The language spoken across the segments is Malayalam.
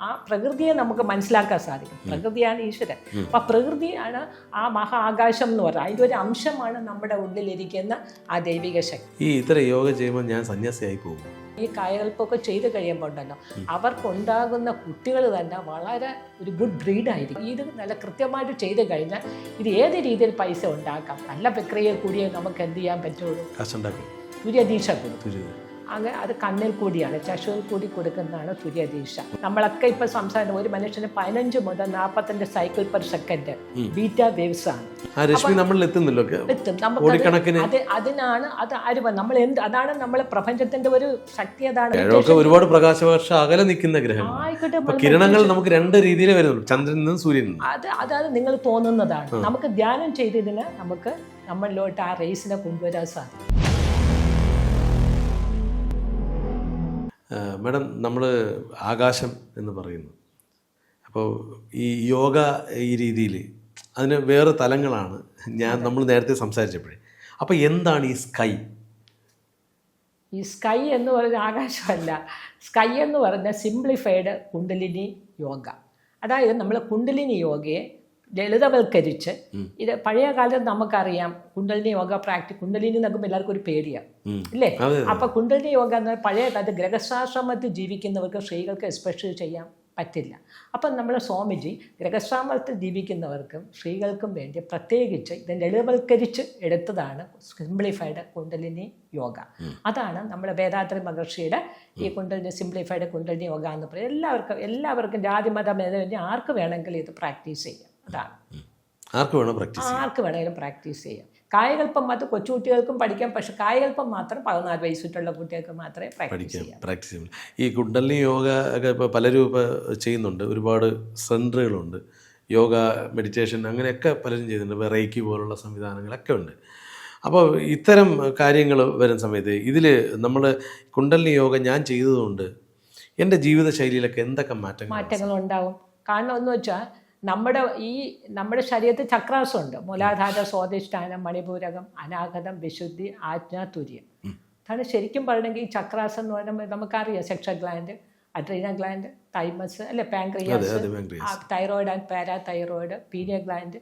ആ പ്രകൃതിയെ നമുക്ക് മനസ്സിലാക്കാൻ സാധിക്കും. പ്രകൃതിയാണ് ഈശ്വരൻ. അപ്പൊ പ്രകൃതിയാണ് ആ മഹാ ആകാശം എന്ന് പറയുന്നത്. അതിന്റെ ഒരു അംശമാണ് നമ്മുടെ ഉള്ളിലിരിക്കുന്ന ആ ദൈവിക ശക്തി. ഈ ഇത്ര യോഗ ചെയ്യുമ്പോൾ ഞാൻ സന്യാസിയായി പോകും. ഈ കായകൽപ്പൊക്കെ ചെയ്ത് കഴിയുമ്പോൾ ഉണ്ടല്ലോ അവർക്കുണ്ടാകുന്ന കുട്ടികൾ തന്നെ വളരെ ഒരു ഗുഡ് ബ്രീഡായിരിക്കും ഇത് നല്ല കൃത്യമായിട്ട് ചെയ്ത് കഴിഞ്ഞാൽ ഇത് ഏത് രീതിയിൽ പൈസ ഉണ്ടാക്കാം? നല്ല പ്രക്രിയയിൽ കൂടിയേ നമുക്ക് എന്ത് ചെയ്യാൻ പറ്റുള്ളൂ? തുര്യദീക്ഷ കൊടുക്കും. അങ്ങനെ അത് കണ്ണിൽ കൂടിയാണ് ചശുവിൽ കൂടി കൊടുക്കുന്നതാണ് സൂര്യദീക്ഷ. നമ്മളൊക്കെ ഇപ്പൊ സംസാരിക്കുന്ന ഒരു മനുഷ്യന് പതിനഞ്ച് മുതൽ നാൽപ്പത്തഞ്ച് cycle per second beta waves ആണ്. അത് അതിനാണ് അത് അരുവ നമ്മൾ എന്ത് അതാണ് നമ്മൾ പ്രപഞ്ചത്തിന്റെ ഒരു ശക്തി അതാണ് ഒരുപാട് പ്രകാശവർഷ അകലെ നിൽക്കുന്ന ഗ്രഹം കിരണങ്ങൾ നമുക്ക് രണ്ട് രീതിയിൽ വരുന്നുണ്ട് ചന്ദ്രനിൽ നിന്നും സൂര്യനിൽ നിന്നും. അത് അതാണ് നിങ്ങൾ തോന്നുന്നതാണ്. നമുക്ക് ധ്യാനം ചെയ്തതിന് നമുക്ക് നമ്മളിലോട്ട് ആ റേസിനെ കൊണ്ടുവരാൻ സാധിക്കും. മാഡം നമ്മൾ ആകാശം എന്ന് പറയുന്നു. അപ്പോൾ ഈ യോഗ ഈ രീതിയിൽ അതിന് വേറെ തലങ്ങളാണ്. ഞാൻ നമ്മൾ നേരത്തെ സംസാരിച്ചപ്പോഴേ. അപ്പോൾ എന്താണ് ഈ സ്കൈ? ഈ സ്കൈ എന്ന് പറയുന്ന ആകാശമല്ല. സ്കൈ എന്ന് പറഞ്ഞ സിംപ്ലിഫൈഡ് കുണ്ടലിനി യോഗ. അതായത് നമ്മൾ കുണ്ടലിനി യോഗയെ ലളിതവൽക്കരിച്ച് ഇത് പഴയ കാലത്ത് നമുക്കറിയാം കുണ്ടലിനി യോഗ പ്രാക്ടീസ് കുണ്ടലിനി എന്നൊക്കെ എല്ലാവർക്കും ഒരു പേടിയാണ്. ഇല്ലേ? അപ്പൊ കുണ്ടലിനി യോഗ എന്ന് പഴയ കാലത്ത് ഗ്രഹസ്ഥാശ്രമത്തിൽ ജീവിക്കുന്നവർക്ക് സ്ത്രീകൾക്ക് എസ്പെഷ്യൽ ചെയ്യാൻ പറ്റില്ല. അപ്പം നമ്മൾ സ്വാമിജി ഗ്രഹസ്ഥാമത്തിൽ ജീവിക്കുന്നവർക്കും സ്ത്രീകൾക്കും വേണ്ടി പ്രത്യേകിച്ച് ഇത് ലളിതവൽക്കരിച്ച് എടുത്തതാണ് സിംപ്ലിഫൈഡ് കുണ്ടലിനി യോഗ. അതാണ് നമ്മുടെ വേദാത്രി മഹർഷിയുടെ ഈ കുണ്ടലിനി സിംപ്ലിഫൈഡ് കുണ്ടലിനി യോഗ എന്ന് പറയുന്നത്. എല്ലാവർക്കും എല്ലാവർക്കും ജാതി മതം ഭേദമന്യേ ആർക്ക് വേണമെങ്കിലും ഇത് പ്രാക്ടീസ് ചെയ്യാം. അതാണ് ആർക്ക് വേണം പ്രാക്ടീസ് ആർക്ക് വേണമെങ്കിലും പ്രാക്ടീസ് ചെയ്യാം. കായകൽപ്പം മാത്രം കൊച്ചുകുട്ടികൾക്കും പഠിക്കാം. പക്ഷെ കായകൽപ്പം മാത്രം പതിനാല് വയസ്സിട്ടുള്ള കുട്ടികൾക്ക് മാത്രമേ പ്രാക്ടീസ് ചെയ്യാം. പ്രാക്ടീസ് ചെയ്യും. ഈ കുണ്ടലിനി യോഗ ഒക്കെ ഇപ്പോൾ പലരും ഇപ്പോൾ ചെയ്യുന്നുണ്ട്. ഒരുപാട് സെന്ററുകളുണ്ട് യോഗ മെഡിറ്റേഷൻ അങ്ങനെയൊക്കെ പലരും ചെയ്യുന്നുണ്ട്. വെറൈറ്റി പോലുള്ള സംവിധാനങ്ങളൊക്കെ ഉണ്ട്. അപ്പോൾ ഇത്തരം കാര്യങ്ങൾ വരുന്ന സമയത്ത് ഇതിൽ നമ്മൾ കുണ്ടലിനി യോഗ ഞാൻ ചെയ്തതുകൊണ്ട് എന്റെ ജീവിതശൈലിയിലൊക്കെ എന്തൊക്കെ മാറ്റങ്ങൾ മാറ്റങ്ങൾ ഉണ്ടാവും കാരണം എന്ന് വെച്ചാൽ നമ്മുടെ ഈ നമ്മുടെ ശരീരത്തിൽ ചക്രാസുണ്ട്. മൂലാധാര സ്വാധിഷ്ഠാനം മണിപൂരകം അനാഗതം വിശുദ്ധി ആജ്ഞ തുര്യം. അതാണ് ശരിക്കും പറയണമെങ്കിൽ ഈ ചക്രാസം എന്ന് പറയുമ്പോൾ നമുക്കറിയാം. Sexual gland adrenal gland thymus അല്ലെ pancreas thyroid and parathyroid pineal gland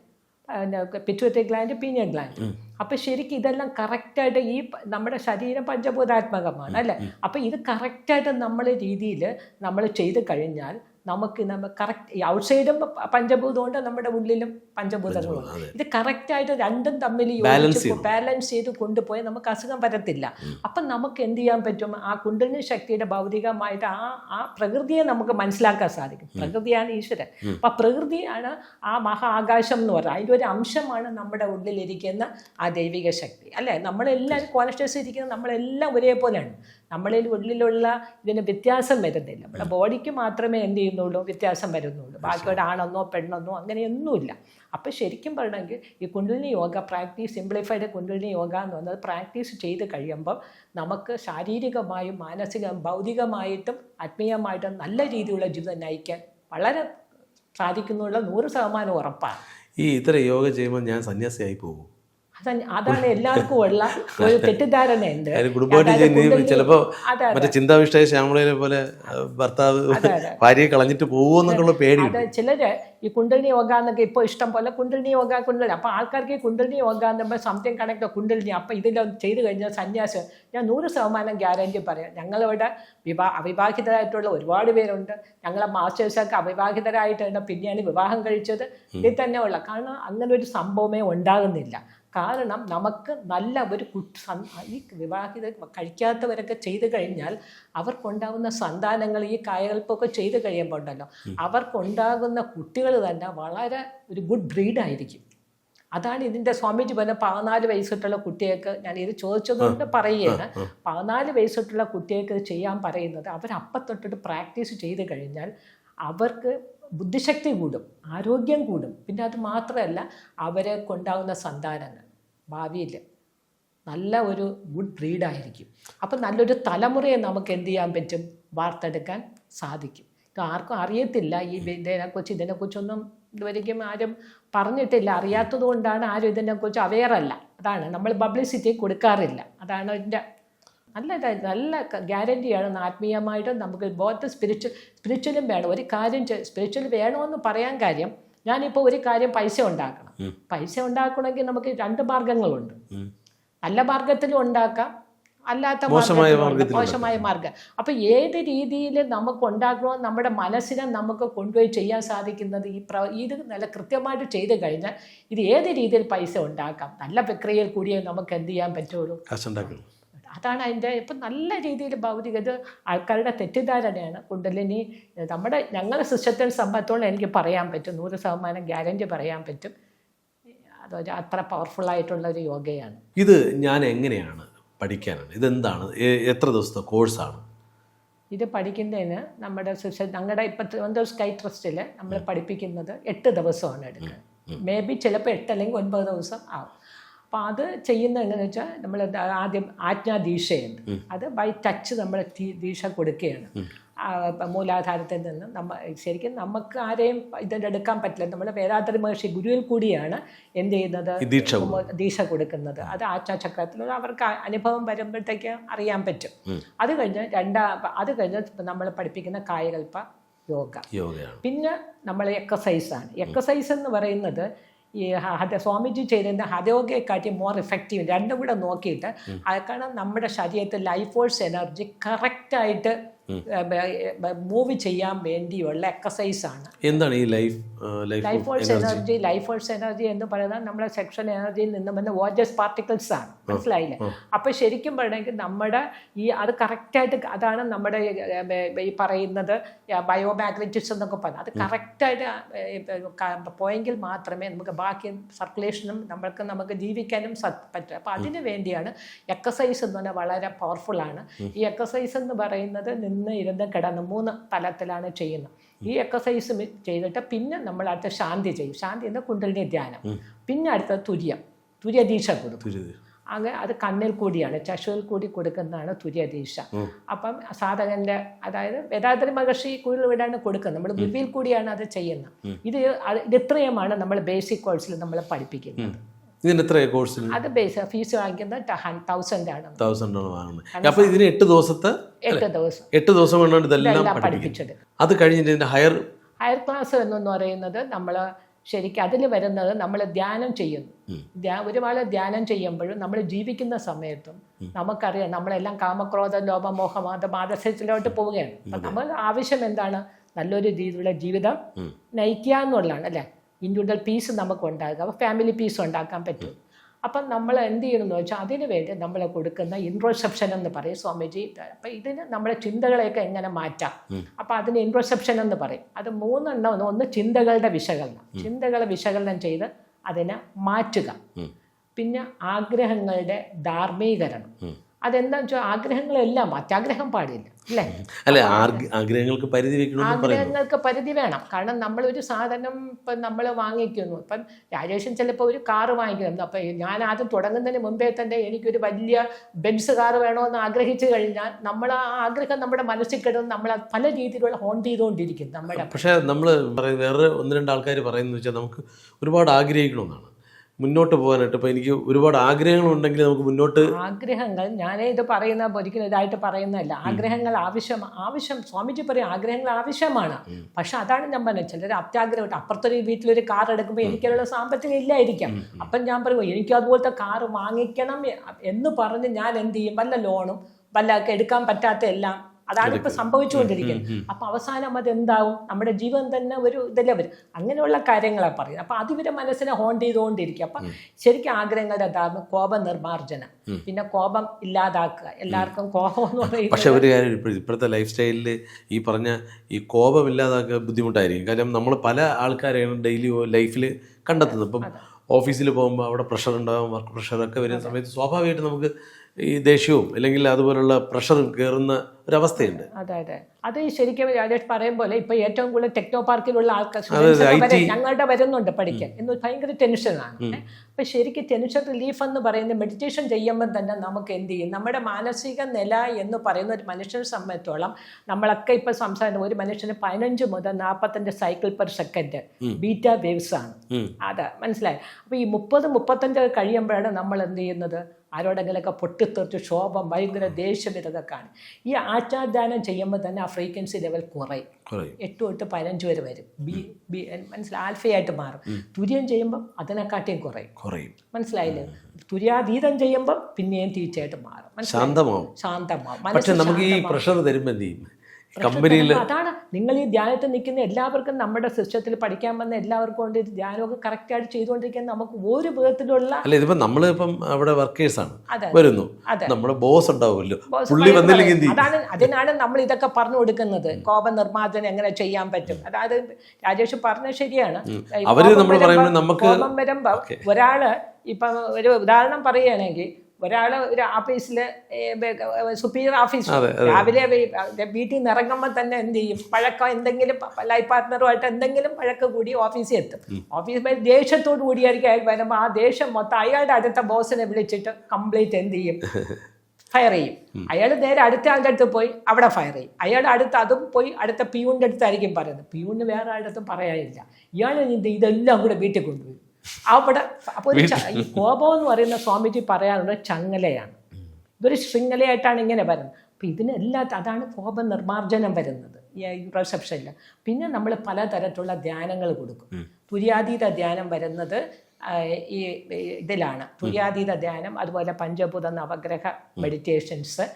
pituitary gland pineal gland. അപ്പൊ ശരിക്കും ഇതെല്ലാം കറക്റ്റായിട്ട് ഈ നമ്മുടെ ശരീരം പഞ്ചഭൂതാത്മകമാണ് അല്ലേ? അപ്പൊ ഇത് കറക്റ്റായിട്ട് നമ്മൾ രീതിയിൽ നമ്മൾ ചെയ്ത് കഴിഞ്ഞാൽ നമുക്ക് നമ്മൾ കറക്റ്റ് ഔട്ട്സൈഡും പഞ്ചഭൂതമുണ്ട് നമ്മുടെ ഉള്ളിലും പഞ്ചഭൂതങ്ങളുണ്ട്. ഇത് കറക്റ്റായിട്ട് രണ്ടും തമ്മിൽ യോജിച്ച് ബാലൻസ് ചെയ്ത് കൊണ്ടുപോയാൽ നമുക്ക് അസുഖം വരത്തില്ല. അപ്പം നമുക്ക് എന്ത് ചെയ്യാൻ പറ്റും? ആ കുണ്ടലിനി ശക്തിയുടെ ഭൗതികമായിട്ട് ആ ആ പ്രകൃതിയെ നമുക്ക് മനസ്സിലാക്കാൻ സാധിക്കും. പ്രകൃതിയാണ് ഈശ്വരൻ. അപ്പം പ്രകൃതിയാണ് ആ മഹാ ആകാശം എന്ന് പറയുന്നത്. അതിന്റെ ഒരു അംശമാണ് നമ്മുടെ ഉള്ളിലിരിക്കുന്ന ആ ദൈവിക ശക്തി. അല്ലേ? നമ്മളെല്ലാവരും കോൺഷ്യസ് ഇരിക്കുന്ന നമ്മളെല്ലാം ഒരേപോലെയാണ്. നമ്മളിൽ ഉള്ളിലുള്ള ഇതിന് വ്യത്യാസം വരുന്നില്ല. നമ്മുടെ ബോഡിക്ക് മാത്രമേ എന്ത് ചെയ്യുന്നുള്ളൂ? വ്യത്യാസം വരുന്നുള്ളൂ. ബാക്കിയുടെ ആണെന്നോ പെണ്ണെന്നോ അങ്ങനെയൊന്നുമില്ല. അപ്പോൾ ശരിക്കും പറയണമെങ്കിൽ ഈ കുണ്ടലിനി യോഗ പ്രാക്ടീസ് സിംപ്ലിഫൈഡ് കുണ്ടലിനി യോഗ എന്ന് പറഞ്ഞത് പ്രാക്ടീസ് ചെയ്ത് കഴിയുമ്പോൾ നമുക്ക് ശാരീരികമായും മാനസിക ഭൗതികമായിട്ടും ആത്മീയമായിട്ടും നല്ല രീതിയിലുള്ള ജീവിതം നയിക്കാൻ വളരെ സാധിക്കുന്നുള്ള നൂറ് ശതമാനം ഉറപ്പാണ്. ഈ ഇത്ര യോഗ ചെയ്യുമ്പോൾ ഞാൻ സന്യാസിയായി പോകും. അതാണ് എല്ലാവർക്കും ഉള്ള ഒരു തെറ്റിദ്ധാരണയുണ്ട്. ഉണ്ട് കുടുംബമായിട്ട് അതെ മറ്റേ ചിന്താവിഷ്ടയ ശ്യാമളയെ പോലെ ഭർത്താവ്. ഭാര്യയെ കളഞ്ഞിട്ട് പോകുമെന്നൊക്കെയുള്ള പേടി അത് ചിലര് ഈ കുണ്ടലിനി യോഗ എന്നൊക്കെ ഇപ്പോൾ ഇഷ്ടം പോലെ കുണ്ടലിനി യോഗ കുണ്ടലിനി. അപ്പോൾ ആൾക്കാർക്ക് ഈ കുണ്ടലിനി യോഗ എന്നുമ്പോൾ സംതിങ് കണക്ട് കുണ്ടലിനി. അപ്പോൾ ഇതെല്ലാം ചെയ്ത് കഴിഞ്ഞാൽ സന്യാസം ഞാൻ നൂറ് ശതമാനം ഗ്യാരണ്ടി പറയാം. ഞങ്ങളിവിടെ വിവാ അവിവാഹിതരായിട്ടുള്ള ഒരുപാട് പേരുണ്ട്. ഞങ്ങളെ മാസ്റ്റേഴ്സൊക്കെ അവിവാഹിതരായിട്ടുണ്ട് പിന്നെയാണ് വിവാഹം കഴിച്ചത്. ഇതിൽ തന്നെ ഉള്ള. കാരണം അങ്ങനെ ഒരു സംഭവമേ ഉണ്ടാകുന്നില്ല. കാരണം നമുക്ക് നല്ല ഒരു ഈ വിവാഹിത കഴിക്കാത്തവരൊക്കെ ചെയ്തു കഴിഞ്ഞാൽ അവർക്കുണ്ടാകുന്ന സന്താനങ്ങൾ ഈ കായകൽപ്പൊക്കെ ചെയ്തു കഴിയുമ്പോൾ ഉണ്ടല്ലോ അവർക്കുണ്ടാകുന്ന കുട്ടികൾ തന്നെ വളരെ ഒരു ഗുഡ് ബ്രീഡായിരിക്കും അതാണ് ഇതിന്റെ സ്വാമിജി പറഞ്ഞ പതിനാല് വയസ്സിട്ടുള്ള കുട്ടികൾക്ക് ഞാൻ ഇത് ചോദിച്ചതുകൊണ്ട് പറയുകയാണ്. പതിനാല് വയസ്സിട്ടുള്ള കുട്ടികൾക്ക് ഇത് ചെയ്യാൻ പറയുന്നത് അവർ അപ്പത്തൊട്ടിട്ട് പ്രാക്ടീസ് ചെയ്ത് കഴിഞ്ഞാൽ അവർക്ക് ബുദ്ധിശക്തി കൂടും ആരോഗ്യം കൂടും. പിന്നെ അത് മാത്രമല്ല അവരെ കൊണ്ടാകുന്ന സന്താനങ്ങൾ. ഭാവിയിൽ നല്ല ഒരു ഗുഡ് ബ്രീഡായിരിക്കും അപ്പം നല്ലൊരു തലമുറയെ നമുക്ക് എന്ത് ചെയ്യാൻ പറ്റും? വാർത്തെടുക്കാൻ സാധിക്കും. ഇത് ആർക്കും അറിയത്തില്ല. ഈ ഇതിനെക്കുറിച്ച് ഇതിനെക്കുറിച്ചൊന്നും ഇതുവരെയ്ക്കും ആരും പറഞ്ഞിട്ടില്ല. അറിയാത്തത് കൊണ്ടാണ് ആരും ഇതിനെക്കുറിച്ച് അവെയറല്ല അതാണ്. നമ്മൾ പബ്ലിസിറ്റി കൊടുക്കാറില്ല. അതാണ് അതിന്റെ നല്ല നല്ല ഗ്യാരന്റിയാണ് ആത്മീയമായിട്ട് നമുക്ക് ബോത്ത് സ്പിരിച്വൽ സ്പിരിച്വലും വേണം. ഒരു കാര്യം സ്പിരിച്വൽ വേണമെന്ന് പറയാൻ കാര്യം ഞാനിപ്പോൾ ഒരു കാര്യം പൈസ ഉണ്ടാക്കണം. പൈസ ഉണ്ടാക്കണമെങ്കിൽ നമുക്ക് രണ്ട് മാർഗങ്ങളുണ്ട്. നല്ല മാർഗത്തിലും ഉണ്ടാക്കാം. അല്ലാത്ത മോശമായ മാർഗം. അപ്പൊ ഏത് രീതിയിൽ നമുക്ക് ഉണ്ടാക്കണോ നമ്മുടെ മനസ്സിനെ നമുക്ക് കൊണ്ടുപോയി ചെയ്യാൻ സാധിക്കുന്നത് ഈ പ്ര ഇത് നല്ല കൃത്യമായിട്ട് ചെയ്ത് കഴിഞ്ഞാൽ ഇത് ഏത് രീതിയിൽ പൈസ ഉണ്ടാക്കാം? നല്ല പ്രക്രിയയിൽ കൂടിയേ നമുക്ക് എന്ത് ചെയ്യാൻ പറ്റുള്ളൂ? അതാണ് അതിന്റെ ഇപ്പം നല്ല രീതിയിൽ ഭൗതിക ഇത് ആൾക്കാരുടെ തെറ്റിദ്ധാരണയാണ്. കുണ്ടലിനി നമ്മുടെ ഞങ്ങളുടെ സിസ്റ്റത്തിൽ സംഭവത്തോളം എനിക്ക് പറയാൻ പറ്റും. നൂറ് ശതമാനം ഗ്യാരന്റി പറയാൻ പറ്റും. അതൊരു അത്ര പവർഫുൾ ആയിട്ടുള്ള ഒരു യോഗയാണ്. ഇത് ഞാൻ എങ്ങനെയാണ് പഠിക്കാനാണ്? ഇതെന്താണ്? എത്ര ദിവസത്തെ കോഴ്സാണ്? ഇത് പഠിക്കുന്നതിന് നമ്മുടെ സിസ്റ്റർ ഞങ്ങളുടെ ഇപ്പം തിരുവനന്തപുരം സ്കൈ ട്രസ്റ്റിൽ നമ്മൾ പഠിപ്പിക്കുന്നത് എട്ട് ദിവസമാണ് എടുക്കുന്നത് മേ ബി ചിലപ്പോൾ എട്ട് അല്ലെങ്കിൽ ഒൻപത് ദിവസം ആവും. അപ്പോൾ അത് ചെയ്യുന്ന എങ്ങനെയാണെന്ന് വെച്ചാൽ നമ്മൾ ആദ്യം ആജ്ഞാദീക്ഷയുണ്ട്. അത് ബൈ ടച്ച് നമ്മൾ ദീക്ഷ കൊടുക്കുകയാണ്. മൂലാധാരത്തിൽ നിന്ന് നമ്മ ശരിക്കും നമുക്ക് ആരെയും ഇതിന്റെ എടുക്കാൻ പറ്റില്ല. നമ്മൾ വേദാന്തരി മഹർഷി ഗുരുവിൽ കൂടിയാണ് എന്ത് ചെയ്യുന്നത്? ദീക്ഷ കൊടുക്കുന്നത്. അത് ആജ്ഞാചക്രത്തിൽ അവർക്ക് അനുഭവം വരുമ്പോഴത്തേക്ക് അറിയാൻ പറ്റും. അത് കഴിഞ്ഞ് രണ്ടാ അത് കഴിഞ്ഞ് നമ്മൾ പഠിപ്പിക്കുന്ന കായകൽപ്പ യോഗ. പിന്നെ നമ്മൾ എക്സസൈസാണ് എക്സസൈസ് എന്ന് പറയുന്നത് ഈ അതെ ഹത സ്വാമിജി ചെയ്തിരുന്ന ഹതയോഗയെക്കാട്ടി മോർ ഇഫക്റ്റീവ് രണ്ടും കൂടെ നോക്കിയിട്ട് അതൊക്കെയാണ് കാരണം നമ്മുടെ ശരീരത്തിൽ ലൈഫ് ഫോഴ്സ് എനർജി കറക്റ്റായിട്ട് മൂവ് ചെയ്യാൻ വേണ്ടിയുള്ള എക്സസൈസാണ് എന്താണ് ഈ life life force energy life force energy എന്ന് പറയുന്നത് നമ്മുടെ സെക്ഷൻ എനർജിയിൽ നിന്ന് വന്ന വോജസ് പാർട്ടിക്കിൾസ് ആണ്. മനസ്സിലായില്ലേ? അപ്പൊ ശരിക്കും പറയണമെങ്കിൽ നമ്മുടെ ഈ അത് കറക്റ്റായിട്ട് അതാണ് നമ്മുടെ ഈ, പറയുന്നത് ബയോമാഗ്നറ്റിക്സ് എന്നൊക്കെ പറഞ്ഞത് അത് കറക്റ്റായിട്ട് പോയെങ്കിൽ മാത്രമേ നമുക്ക് ബാക്കി സർക്കുലേഷനും നമ്മൾക്ക് നമുക്ക് ജീവിക്കാനും പറ്റും. അപ്പോൾ അതിന് വേണ്ടിയാണ് എക്സസൈസ് എന്ന് പറഞ്ഞാൽ വളരെ പവർഫുൾ ആണ്. ഈ എക്സസൈസ് എന്ന് പറയുന്നത് നിന്ന് ഇരുന്ന് കിടന്ന് മൂന്ന് തലത്തിലാണ് ചെയ്യുന്നത്. ഈ എക്സസൈസ് ചെയ്തിട്ട് പിന്നെ നമ്മൾ അടുത്ത ശാന്തി ചെയ്യും. ശാന്തി എന്ന കുണ്ടലിനി ധ്യാനം. പിന്നെ അടുത്ത തുര്യം. തുര്യദീക്ഷ കൊടുക്കും. അങ്ങനെ അത് കണ്ണിൽ കൂടിയാണ്. ചശുവിൽ കൂടി കൊടുക്കുന്നതാണ് തുര്യദീക്ഷ. അപ്പം സാധകന്റെ അതായത് വേദാദ്രി മഹർഷി കൂടുതലാണ് കൊടുക്കുന്നത്. നമ്മൾ ഗുരുവിൽ കൂടിയാണ് അത് ചെയ്യുന്നത്. ഇത് ഇത് ഇത്രയുമാണ് നമ്മൾ ബേസിക് കോഴ്സിൽ നമ്മൾ പഠിപ്പിക്കുന്നത്. ഇതിന് എത്ര കോഴ്സിന്? അത് ബേസ് ഫീസ് വാങ്ങിക്കുന്നത് തൗസൻഡ് ആണ്. തൗസൻഡ് ആണ്. വാങ്ങുന്നത് അപ്പൊ ഇതിന് എട്ട് ദിവസത്തെ എട്ട് ദിവസം. എട്ട് ദിവസം കൊണ്ടാണ് ഇതെല്ലാം പഠിപ്പിച്ചത്. അത് കഴിഞ്ഞിട്ട് ഇതിന്റെ ഹയർ ഹയർ ക്ലാസ് എന്ന് പറയുന്നത് നമ്മൾ ശരിക്കും അതിൽ വരുന്നത് നമ്മൾ ധ്യാനം ചെയ്യുന്നു. ഒരുപാട് ധ്യാനം ചെയ്യുമ്പോഴും നമ്മൾ ജീവിക്കുന്ന സമയത്തും നമുക്കറിയാം നമ്മളെല്ലാം കാമക്രോധ ലോപമോഹമാത മാതസത്തിലോട്ട് പോവുകയാണ്. അപ്പം നമ്മൾ ആവശ്യം എന്താണ്? നല്ലൊരു രീതിയിലുള്ള ജീവിതം നയിക്കുക എന്നുള്ളതാണ് അല്ലേ? ഇൻഡിവിജ്വൽ പീസ് നമുക്ക് ഉണ്ടാകുക അപ്പോൾ ഫാമിലി പീസ് ഉണ്ടാക്കാൻ പറ്റും. അപ്പം നമ്മൾ എന്ത് ചെയ്യണമെന്ന് വെച്ചാൽ അതിന് വേണ്ടി നമ്മൾ കൊടുക്കുന്ന ഇൻട്രോസെപ്ഷൻ എന്ന് പറയും സ്വാമിജി. അപ്പം ഇതിന് നമ്മുടെ ചിന്തകളെയൊക്കെ എങ്ങനെ മാറ്റാം? അപ്പം അതിന് ഇൻട്രോസെപ്ഷൻ എന്ന് പറയും. അത് മൂന്നെണ്ണം ഒന്ന് ഒന്ന് ചിന്തകളുടെ വിശകലനം. ചിന്തകളെ വിശകലനം ചെയ്ത് അതിനെ മാറ്റുക. പിന്നെ ആഗ്രഹങ്ങളുടെ ധാർമ്മീകരണം അതെന്താ വെച്ചാൽ ആഗ്രഹങ്ങളെല്ലാം അത്യാഗ്രഹം പാടില്ല അല്ലേ അല്ലെ ആഗ്രഹങ്ങൾക്ക് പരിധി ആഗ്രഹങ്ങൾക്ക് പരിധി വേണം. കാരണം നമ്മളൊരു സാധനം ഇപ്പം നമ്മൾ വാങ്ങിക്കുന്നു. ഇപ്പം രാജേഷൻ ചിലപ്പോൾ ഒരു കാറ് വാങ്ങിക്കുന്നു അപ്പം ഞാൻ ആദ്യം തുടങ്ങുന്നതിന് മുമ്പേ തന്നെ എനിക്കൊരു വലിയ ബെൻസ് കാറ് വേണമെന്ന് ആഗ്രഹിച്ചു കഴിഞ്ഞാൽ നമ്മൾ ആ ആഗ്രഹം നമ്മുടെ മനസ്സിൽ കിടന്ന് നമ്മൾ പല രീതിയിലുള്ള ഹോൺ ചെയ്തുകൊണ്ടിരിക്കും നമ്മുടെ പക്ഷേ നമ്മൾ വേറെ ഒന്ന് രണ്ട് ആൾക്കാർ പറയുന്നത് വെച്ചാൽ നമുക്ക് ഒരുപാട് ആഗ്രഹിക്കണമെന്നാണ്. മുന്നോട്ട് പോകാനായിട്ട്. ഇപ്പൊ എനിക്ക് ഒരുപാട് ആഗ്രഹങ്ങൾ ഉണ്ടെങ്കിൽ നമുക്ക് മുന്നോട്ട് ആഗ്രഹങ്ങൾ ഞാനേ ഇത് പറയുന്ന ഒരിക്കലും ഇതായിട്ട് പറയുന്നതല്ല. ആഗ്രഹങ്ങൾ ആവശ്യം ആവശ്യം സ്വാമിജി പറയും ആഗ്രഹങ്ങൾ ആവശ്യമാണ്. പക്ഷെ അതാണ് ഞാൻ പറഞ്ഞത്. ചിലർ അത്യാഗ്രഹം അപ്പുറത്തൊരു വീട്ടിലൊരു കാർ എടുക്കുമ്പോൾ എനിക്കുള്ള സാമ്പത്തികം ഇല്ലായിരിക്കാം. അപ്പം ഞാൻ പറയും എനിക്ക് അതുപോലത്തെ കാർ വാങ്ങിക്കണം എന്ന് പറഞ്ഞ് ഞാൻ എന്ത് ചെയ്യും? വല്ല ലോണും വല്ല എടുക്കാൻ പറ്റാത്ത എല്ലാം അതാണ് ഇപ്പൊ സംഭവിച്ചുകൊണ്ടിരിക്കുന്നത്. അപ്പൊ അവസാനം അത് എന്താവും നമ്മുടെ ജീവൻ തന്നെ ഒരു ഇതല്ലേ വരും. അങ്ങനെയുള്ള കാര്യങ്ങളാണ് പറയുന്നത്. അപ്പൊ അതിവരെ മനസ്സിനെ ഹോൺ ചെയ്തുകൊണ്ടിരിക്കുക. അപ്പൊ ശരിക്കും ആഗ്രഹങ്ങളുടെ അതാണ് കോപ നിർമാർജനം. പിന്നെ കോപം ഇല്ലാതാക്കുക. എല്ലാവർക്കും കോപം എന്ന് പറയുന്നത് പക്ഷെ ഒരു കാര്യം ഇപ്പോഴത്തെ ലൈഫ് സ്റ്റൈലിൽ ഈ പറഞ്ഞ ഈ കോപം ഇല്ലാതാക്കുക ബുദ്ധിമുട്ടായിരിക്കും. കാരണം നമ്മൾ പല ആൾക്കാരെയാണ് ഡെയിലി ലൈഫിൽ കണ്ടെത്തുന്നത്. ഇപ്പം ഓഫീസിൽ പോകുമ്പോൾ അവിടെ പ്രഷർ ഉണ്ടാകും വർക്ക് പ്രഷറൊക്കെ വരുന്ന സമയത്ത് സ്വാഭാവികമായിട്ട് നമുക്ക് ഈ ദേഷ്യവും അല്ലെങ്കിൽ അതുപോലുള്ള പ്രഷറും കയറുന്ന ഒരവസ്ഥയുണ്ട്. അതെ അതെ. അത് ശരിക്കും രാജേഷ് പറയും പോലെ ഇപ്പൊ ഏറ്റവും കൂടുതൽ ടെക്നോ പാർക്കിലുള്ള ആൾക്കാർ ഞങ്ങളുടെ വരുന്നുണ്ട് പഠിക്കാൻ. എന്ന് ഭയങ്കര ടെൻഷനാണ് അപ്പൊ ശരിക്കും ടെൻഷൻ റിലീഫ് എന്ന് പറയുന്നത് മെഡിറ്റേഷൻ ചെയ്യുമ്പോൾ തന്നെ നമുക്ക് എന്ത് ചെയ്യും? നമ്മുടെ മാനസിക നില എന്ന് പറയുന്ന ഒരു മനുഷ്യനെ സംബന്ധിച്ചോളം നമ്മളൊക്കെ ഇപ്പൊ സംസാരിക്കുന്ന ഒരു മനുഷ്യന് പതിനഞ്ച് മുതൽ നാൽപ്പത്തഞ്ച് cycle per second beta waves ആണ്. അതെ മനസ്സിലായി? അപ്പൊ ഈ മുപ്പത് മുപ്പത്തഞ്ച് കഴിയുമ്പോഴാണ് നമ്മൾ എന്ത് ചെയ്യുന്നത്? ആരോടെങ്കിലൊക്കെ പൊട്ടിത്തെറിച്ച് ശോഭം ഭയങ്കര ദേഷ്യം ഇതൊക്കെ കാണും ഈ ആചാരദാനം ചെയ്യുമ്പോൾ തന്നെ ആ ഫ്രീക്വൻസി ലെവൽ കുറയും. എട്ട് തൊട്ട് പതിനഞ്ച് വരെ വരും. ബി ബി മനസ്സിൽ ആൽഫയായിട്ട് മാറും. തുര്യം ചെയ്യുമ്പം അതിനെക്കാട്ടിയും കുറയും. കുറയും. മനസ്സിലായില്ലേ? തുര്യാതീതം ചെയ്യുമ്പം പിന്നെയും തീർച്ചയായിട്ടും മാറും. ശാന്തമാവും. ശാന്തമാവും. പക്ഷെ നമുക്ക് ഈ പ്രഷർ തരുമ്പോൾ എന്ത് ചെയ്യും? കമ്പനിയിൽ അതാണ്. നിങ്ങൾ ഈ ധ്യാനത്തിൽ നിൽക്കുന്ന എല്ലാവർക്കും നമ്മുടെ സിസ്റ്റത്തിൽ പഠിക്കാൻ വന്ന എല്ലാവർക്കും കൊണ്ട് ധ്യാനമൊക്കെ ധ്യാനമൊക്കെ കറക്റ്റായിട്ട് ചെയ്തുകൊണ്ടിരിക്കാൻ നമുക്ക് ഒരു വിധത്തിലുള്ള അല്ല ഇതിപ്പോ നമ്മൾ ഇപ്പം അവിടെ വർക്കേഴ്സ് ആണ്. വരുന്നു. നമ്മുടെ ബോസ് ഉണ്ടാവുമല്ലോ. പുള്ളി വന്നില്ലെങ്കിൽ അതാണ് അതിനാണ് നമ്മൾ ഇതൊക്കെ പറഞ്ഞു കൊടുക്കുന്നത്. കോപ നിർമ്മാർജനം എങ്ങനെ ചെയ്യാൻ പറ്റും? അതായത് രാജേഷ് പറഞ്ഞത് ശരിയാണ്. അവർ നമ്മൾ പറയുമ്പോൾ നമുക്ക് വരുമ്പോ ഒരാൾ ഇപ്പൊ ഒരു ഉദാഹരണം പറയുകയാണെങ്കിൽ ഒരാൾ ഒരു ഓഫീസിൽ സുപ്പീരിയർ ഓഫീസ് രാവിലെ വീട്ടിൽ നിന്ന് ഇറങ്ങുമ്പോൾ തന്നെ എന്ത് ചെയ്യും? പഴക്കം എന്തെങ്കിലും ലൈഫ് പാർട്ട്ണറുമായിട്ട് എന്തെങ്കിലും പഴക്കം കൂടി ഓഫീസിൽ എത്തും. ഓഫീസിൽ ദേഷ്യത്തോടു കൂടിയായിരിക്കും അയാൾ വരുമ്പോൾ ആ ദേഷ്യം മൊത്തം അയാളുടെ അടുത്ത ബോസിനെ വിളിച്ചിട്ട് കംപ്ലീറ്റ് എന്ത് ചെയ്യും? ഫയർ ചെയ്യും. അയാൾ നേരെ അടുത്ത ആളുടെ അടുത്ത് പോയി അവിടെ ഫയർ ചെയ്യും. അയാളുടെ അടുത്ത് അതും പോയി അടുത്ത പിയൂണിന്റെ അടുത്തായിരിക്കും പറയുന്നത്. പിയൂണിന് വേറെ ആളുടെ അടുത്തും പറയാനില്ല. ഇയാൾ ഇതെല്ലാം കൂടെ വീട്ടിൽ കൊണ്ടുപോയി. അവിടെ അപ്പോൾ ഒരു ഈ കോപം എന്ന് പറയുന്ന സ്വാമിജി പറയാറുണ്ട് ചങ്ങലയാണ്. ഇതൊരു ശൃംഖലയായിട്ടാണ് ഇങ്ങനെ വരുന്നത്. അപ്പം ഇതിനെല്ലാം അതാണ് കോപ നിർമാർജനം വരുന്നത്. ഈ റിസപ്ഷനിൽ പിന്നെ നമ്മൾ പലതരത്തിലുള്ള ധ്യാനങ്ങൾ കൊടുക്കും. തുര്യാതീത ധ്യാനം വരുന്നത് ഈ ഇതിലാണ്. തുര്യാതീത ധ്യാനം അതുപോലെ പഞ്ചഭൂത നവഗ്രഹ മെഡിറ്റേഷൻസ്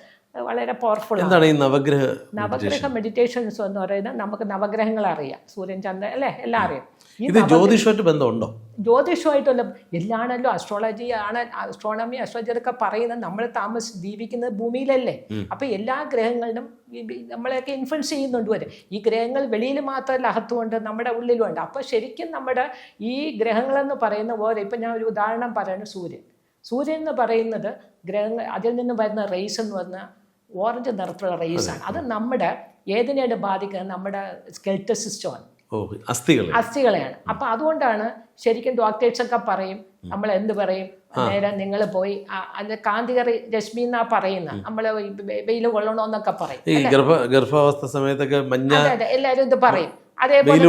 വളരെ പവർഫുൾ എന്താണ് ഈ നവഗ്രഹ നവഗ്രഹ മെഡിറ്റേഷൻസ് എന്ന് പറയുന്നത് നമുക്ക് നവഗ്രഹങ്ങൾ അറിയാം സൂര്യൻ ചന്ദ്രൻ അല്ലേ? എല്ലാം അറിയാം. ഇത് ജ്യോതിഷമായിട്ട് ബന്ധമുണ്ടോ? ജ്യോതിഷമായിട്ടുള്ള എല്ലാണല്ലോ അസ്ട്രോളജി ആണ് അസ്ട്രോണമി അസ്ട്രോളജി ഒക്കെ പറയുന്നത് നമ്മൾ താമസ ജീവിക്കുന്നത് ഭൂമിയിലല്ലേ. അപ്പൊ എല്ലാ ഗ്രഹങ്ങളിലും നമ്മളെയൊക്കെ ഇൻഫ്ലുവൻസ് ചെയ്യുന്നുണ്ട് വരെ. ഈ ഗ്രഹങ്ങൾ വെളിയിൽ മാത്രമല്ല അകത്തുമുണ്ട് നമ്മുടെ ഉള്ളിലും ഉണ്ട് അപ്പൊ ശരിക്കും നമ്മുടെ ഈ ഗ്രഹങ്ങളെന്ന് പറയുന്ന പോലെ ഇപ്പൊ ഞാൻ ഒരു ഉദാഹരണം പറയുന്നത് സൂര്യൻ. സൂര്യൻ എന്ന് പറയുന്നത് ഗ്രഹങ്ങൾ അതിൽ നിന്ന് വരുന്ന റേസ് എന്ന് പറഞ്ഞാൽ ഓറഞ്ച് നിറത്തിലുള്ള റേസ് ആണ്. അത് നമ്മുടെ ഏതിനെയാണ് ബാധിക്കുന്നത്? നമ്മുടെ സ്കെൽറ്റ സിസ്റ്റമാണ് അസ്ഥികളെയാണ്. അപ്പൊ അതുകൊണ്ടാണ് ശരിക്കും ഡോക്ടേഴ്സ് ഒക്കെ പറയും നമ്മൾ എന്ത് പറയും? നേരെ നിങ്ങൾ പോയി അത് കാന്തിക രശ്മി എന്നാ പറയുന്ന നമ്മൾ വെയിൽ കൊള്ളണോന്നൊക്കെ പറയും. ഗർഭ ഗർഭാവസ്ഥ സമയത്തൊക്കെ എല്ലാവരും ഇത് പറയും. അതേപോലെ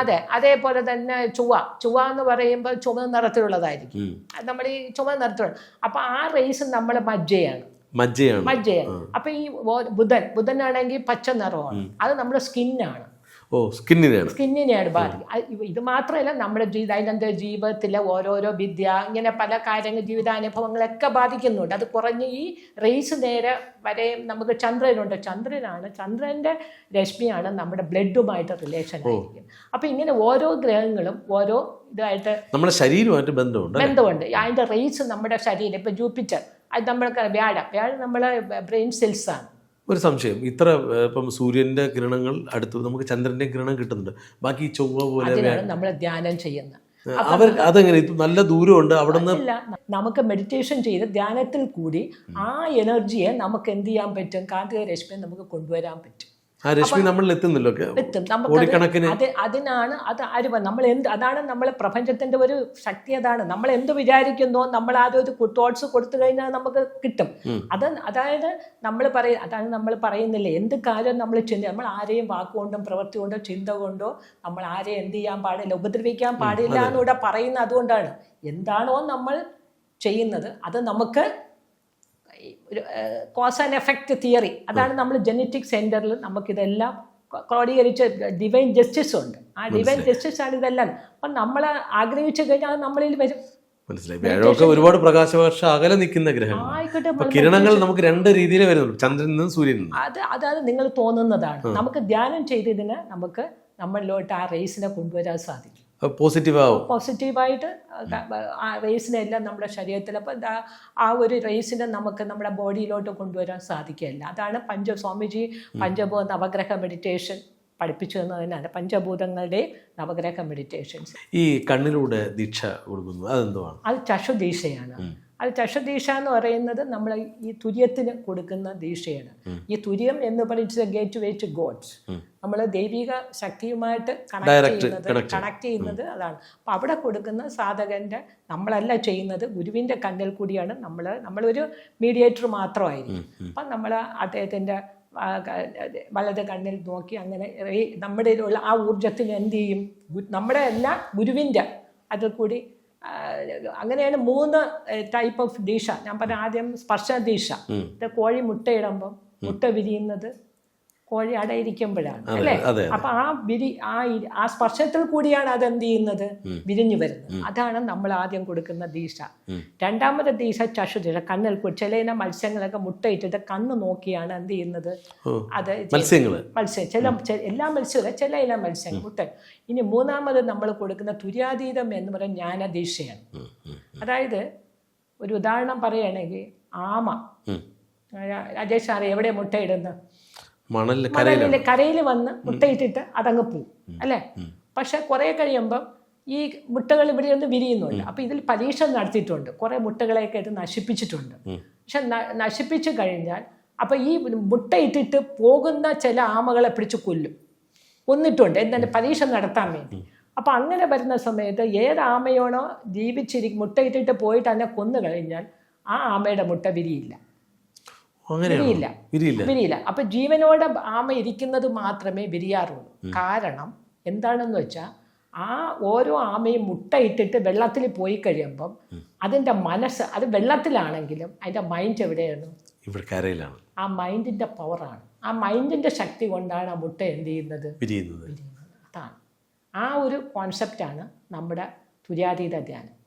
അതെ അതേപോലെ തന്നെ ചുവ ചുവ എന്ന് പറയുമ്പോൾ ചുവന്ന നിറത്തിലുള്ളതായിരിക്കും. നമ്മൾ ഈ ചുവന്ന നിറത്തിലുള്ള അപ്പൊ ആ റേസ് നമ്മൾ മജ്ജയാണ്. മജ്ജയാണ്. മജ്ജയാണ്. അപ്പൊ ഈ ബുധൻ ബുധനാണെങ്കിൽ പച്ച നിറമാണ്. അത് നമ്മുടെ സ്കിന്നാണ്. ഓ സ്കിന്നിനെയാണ്. സ്കിന്നിനെയാണ് ബാധിക്കുക ഇത് മാത്രമല്ല നമ്മുടെ ദൈനംദിന ജീവിതത്തിലെ ഓരോരോ വിദ്യ ഇങ്ങനെ പല കാര്യങ്ങൾ ജീവിതാനുഭവങ്ങളൊക്കെ ബാധിക്കുന്നുണ്ട്. അത് കുറഞ്ഞ് ഈ റേസ് നേരെ വരെ നമുക്ക് ചന്ദ്രനുണ്ട്. ചന്ദ്രനാണ് ചന്ദ്രന്റെ രശ്മിയാണ് നമ്മുടെ ബ്ലഡുമായിട്ട് റിലേഷൻ ആയിരിക്കും അപ്പം ഇങ്ങനെ ഓരോ ഗ്രഹങ്ങളും ഓരോ ഇതായിട്ട് നമ്മുടെ ശരീരമായിട്ട് ബന്ധമുണ്ട് ബന്ധമുണ്ട്. അതിന്റെ റേസ് നമ്മുടെ ശരീരം. ഇപ്പം ജൂപ്പിറ്റർ അത് നമ്മൾക്ക് വ്യാഴം. വ്യാഴം നമ്മളെ ബ്രെയിൻ സെൽസാണ് ഒരു സംശയം. ഇത്ര ഇപ്പം സൂര്യന്റെ കിരണങ്ങൾ അടുത്ത് നമുക്ക് ചന്ദ്രന്റെ കിരണം കിട്ടുന്നുണ്ട്. ബാക്കി ചൊവ്വ പോലെ അതിനാണ് നമ്മൾ ധ്യാനം ചെയ്യുന്നത്. അവർ അതെങ്ങനെ? ഇത് നല്ല ദൂരമുണ്ട്. അവിടെ നിന്ന് നമുക്ക് മെഡിറ്റേഷൻ ചെയ്ത് ധ്യാനത്തിൽ കൂടി ആ എനർജിയെ നമുക്ക് എന്ത് ചെയ്യാൻ പറ്റും? കാന്തിക രശ്മിയെ നമുക്ക് കൊണ്ടുവരാൻ പറ്റും. രശ്മി നമ്മളിൽ എത്തുന്നല്ലോ എത്തും. നമുക്ക് അത് അതിനാണ് അത് അരുവ നമ്മൾ എന്ത് അതാണ് നമ്മളെ പ്രപഞ്ചത്തിന്റെ ഒരു ശക്തി അതാണ്. നമ്മൾ എന്ത് വിചാരിക്കുന്നോ നമ്മൾ ആദ്യം ഒരു തോട്ട്സ് കൊടുത്തു കഴിഞ്ഞാൽ നമുക്ക് കിട്ടും. അത് അതായത് നമ്മൾ പറയ അതാണ് നമ്മൾ പറയുന്നില്ലേ എന്ത് കാര്യം നമ്മൾ ചിന്ത നമ്മൾ ആരെയും വാക്കുകൊണ്ടും പ്രവൃത്തി കൊണ്ടോ ചിന്ത കൊണ്ടോ നമ്മൾ ആരെയും എന്ത് ചെയ്യാൻ പാടില്ല ഉപദ്രവിക്കാൻ പാടില്ല എന്നിവിടെ പറയുന്നത് അതുകൊണ്ടാണ്. എന്താണോ നമ്മൾ ചെയ്യുന്നത് അത് നമുക്ക് കോസ് ആൻഡ് എഫക്റ്റ് തിയറി അതാണ് നമ്മൾ ജനറ്റിക് സെന്ററിൽ നമുക്കിതെല്ലാം ക്രോ- ക്രോഡീകരിച്ച ഡിവൈൻ ജസ്റ്റിസ് ഉണ്ട്. ആ ഡിവൈൻ ജസ്റ്റിസ് ആണ് ഇതെല്ലാം. അപ്പം നമ്മൾ ആഗ്രഹിച്ചു കഴിഞ്ഞാൽ നമ്മളിൽ വരും. മനസ്സിലായി. വ്യാഴമൊക്കെ ഒരുപാട് പ്രകാശവർഷം അകലെ നിൽക്കുന്ന ഗ്രഹങ്ങൾ. കിരണങ്ങൾ നമുക്ക് രണ്ട് രീതിയിലേ വരുന്നുള്ളൂ. ചന്ദ്രനിൽ നിന്നും സൂര്യനിൽ നിന്നും. അത് അതാണ് നിങ്ങൾ തോന്നുന്നതാണ്. നമുക്ക് ധ്യാനം ചെയ്തതിന് നമുക്ക് നമ്മളിലോട്ട് ആ റേസിനെ കൊണ്ടുവരാൻ സാധിക്കും. പോസിറ്റീവ് ആവും. പോസിറ്റീവായിട്ട് ആ റേസിനെല്ലാം നമ്മുടെ ശരീരത്തിൽ അപ്പം ആ ഒരു റേസിനെ നമുക്ക് നമ്മുടെ ബോഡിയിലോട്ട് കൊണ്ടുവരാൻ സാധിക്കില്ല അതാണ് പഞ്ച സ്വാമിജി പഞ്ചഭൂത നവഗ്രഹ മെഡിറ്റേഷൻ പഠിപ്പിച്ചു തന്നതിനാണ് പഞ്ചഭൂതങ്ങളുടെ നവഗ്രഹ മെഡിറ്റേഷൻസ് ഈ കണ്ണിലൂടെ ദീക്ഷ കൊടുക്കുന്നു. അതെന്തുവാണ്? അത് ചഷുദീക്ഷയാണ് അത് ചഷദീഷ എന്ന് പറയുന്നത് നമ്മൾ ഈ തുര്യത്തിന് കൊടുക്കുന്ന ദീക്ഷയാണ്. ഈ തുര്യം എന്ന് പറയുന്നത് ഗേറ്റ് വേ ടു ഗോഡ്സ്. നമ്മൾ ദൈവിക ശക്തിയുമായിട്ട് കണക്ട് ചെയ്യുന്നത് കണക്ട് ചെയ്യുന്നത് അതാണ്. അപ്പം അവിടെ കൊടുക്കുന്ന സാധകന്റെ നമ്മളല്ല ചെയ്യുന്നത് ഗുരുവിന്റെ കണ്ണിൽ കൂടിയാണ് നമ്മൾ നമ്മളൊരു മീഡിയേറ്റർ മാത്രമായിരിക്കും. അപ്പം നമ്മൾ അദ്ദേഹത്തിന്റെ വലത് കണ്ണിൽ നോക്കി അങ്ങനെ നമ്മുടെ ഉള്ള ആ ഊർജത്തിന് എന്ത് ചെയ്യും? നമ്മുടെ എല്ലാം ഗുരുവിന്റെ അതിൽ കൂടി അങ്ങനെയാണ് മൂന്ന് ടൈപ്പ് ഓഫ് ദീക്ഷ ഞാൻ പറഞ്ഞ ആദ്യം സ്പർശ ദീക്ഷ. ഇത് കോഴി മുട്ടയിടുമ്പം മുട്ട വിരിയുന്നത് കോഴി അടയിരിക്കുമ്പോഴാണ് അല്ലേ? അപ്പൊ ആ വിരി ആ ആ സ്പർശത്തിൽ കൂടിയാണ് അത് എന്ത് ചെയ്യുന്നത് വിരിഞ്ഞു വരുന്നത്. അതാണ് നമ്മൾ ആദ്യം കൊടുക്കുന്ന ദീശ രണ്ടാമത്തെ ദീശ ചഷുദീക്ഷ കണ്ണിൽ ചില മത്സ്യങ്ങളൊക്കെ മുട്ടയിട്ടിട്ട് കണ്ണ് നോക്കിയാണ് എന്ത് ചെയ്യുന്നത്? അത്. മത്സ്യങ്ങൾ മത്സ്യം ചില എല്ലാ മത്സ്യവും ചില ഇല മത്സ്യങ്ങൾ മുട്ട. ഇനി മൂന്നാമത് നമ്മൾ കൊടുക്കുന്ന തുര്യാതീതം എന്ന് പറയുന്ന ജ്ഞാനദീക്ഷയാണ്. അതായത് ഒരു ഉദാഹരണം പറയുകയാണെങ്കിൽ ആമ. രാജേഷ് സാറേ എവിടെ മുട്ടയിടുന്നത്? മണലിലെ കരയിൽ വന്ന് മുട്ടയിട്ടിട്ട് അതങ്ങ് പോവും അല്ലേ? പക്ഷെ കുറെ കഴിയുമ്പം ഈ മുട്ടകൾ ഇവിടെ നിന്ന് വിരിയുന്നുണ്ട് അപ്പൊ ഇതിൽ പരീക്ഷ നടത്തിയിട്ടുണ്ട്. കുറെ മുട്ടകളെയൊക്കെ ഇത് നശിപ്പിച്ചിട്ടുണ്ട്. പക്ഷെ നശിപ്പിച്ചു കഴിഞ്ഞാൽ അപ്പൊ ഈ മുട്ടയിട്ടിട്ട് പോകുന്ന ചില ആമകളെ പിടിച്ച് കൊല്ലും. കൊന്നിട്ടുണ്ട് എന്താണ് പരീക്ഷ നടത്താൻ വേണ്ടി. അപ്പൊ അങ്ങനെ വരുന്ന സമയത്ത് ഏത് ആമയാണോ ജീവിച്ചിരി മുട്ടയിട്ടിട്ട് പോയിട്ട് അതിനെ കൊന്നു കഴിഞ്ഞാൽ ആ ആമയുടെ മുട്ട വിരിയില്ല. വിരിയില്ല. അപ്പൊ ജീവനോടെ ആമ ഇരിക്കുന്നത് മാത്രമേ വിരിയാറുള്ളൂ. കാരണം എന്താണെന്ന് വെച്ചാൽ ആ ഓരോ ആമയും മുട്ടയിട്ടിട്ട് വെള്ളത്തിൽ പോയി കഴിയുമ്പം അതിന്റെ മനസ്സ് അത് വെള്ളത്തിലാണെങ്കിലും അതിന്റെ മൈൻഡ് എവിടെയാണ്? ഇവിടെ കരയിലാണ്. ആ മൈൻഡിന്റെ പവറാണ് ആ മൈൻഡിന്റെ ശക്തി കൊണ്ടാണ് ആ മുട്ട എന്ത് ചെയ്യുന്നത്? അതാണ്. ആ ഒരു കോൺസെപ്റ്റാണ് നമ്മുടെ തുര്യാതീത ധ്യാനം.